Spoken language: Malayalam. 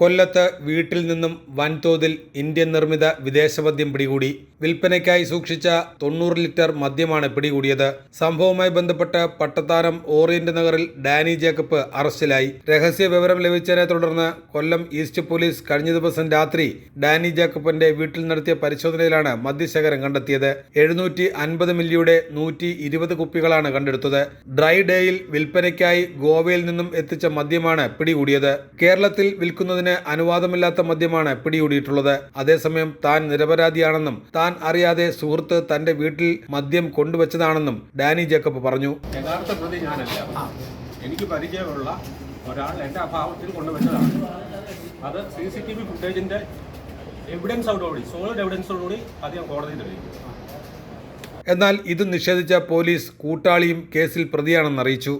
കൊല്ലത്ത് വീട്ടിൽ നിന്നും വൻതോതിൽ ഇന്ത്യൻ നിർമ്മിത വിദേശ മദ്യം പിടികൂടി. വിൽപ്പനയ്ക്കായി സൂക്ഷിച്ച തൊണ്ണൂറ് ലിറ്റർ മദ്യമാണ് പിടികൂടിയത്. സംഭവവുമായി ബന്ധപ്പെട്ട് പട്ടത്താനം ഓറിയന്റ് നഗറിൽ ഡാനി ജേക്കബ് അറസ്റ്റിലായി. രഹസ്യ വിവരം ലഭിച്ചതിനെ തുടർന്ന് കൊല്ലം ഈസ്റ്റ് പോലീസ് കഴിഞ്ഞ ദിവസം രാത്രി ഡാനി ജേക്കബിന്റെ വീട്ടിൽ നടത്തിയ പരിശോധനയിലാണ് മദ്യശേഖരം കണ്ടെത്തിയത്. എഴുന്നൂറ്റി അൻപത് മില്ലിയുടെ നൂറ്റി ഇരുപത് കുപ്പികളാണ് കണ്ടെടുത്തത്. ഡ്രൈ ഡേയിൽ വിൽപ്പനയ്ക്കായി ഗോവയിൽ നിന്നും എത്തിച്ച മദ്യമാണ് പിടികൂടിയത്. കേരളത്തിൽ വിൽക്കുന്നതിന് അനുവാദമില്ലാത്ത മദ്യമാണ് പിടികൂടിയിട്ടുള്ളത്. അതേസമയം താൻ നിരപരാധിയാണെന്നും താൻ അറിയാതെ സുഹൃത്ത് തന്റെ വീട്ടിൽ മദ്യം കൊണ്ടുവച്ചതാണെന്നും ഡാനി ജേക്കബ് പറഞ്ഞു. യഥാർത്ഥ പ്രതി ഞാനല്ല. എനിക്ക് പരിചയമുള്ള ഒരാൾ എന്റെ അഭാവത്തിൽ കൊണ്ടുവച്ചതാണ്. അത് സി സി ടി വി ഫുട്ടേജിന്റെ എവിഡൻസോടുകൂടി സോളിഡ് എവിഡൻസോടുകൂടി അത് ഞാൻ കോടതിയിൽ തെളിയിക്കും എന്നാൽ ഇത് നിഷേധിച്ച പോലീസ് കൂട്ടാളിയും കേസിൽ പ്രതിയാണെന്ന് അറിയിച്ചു.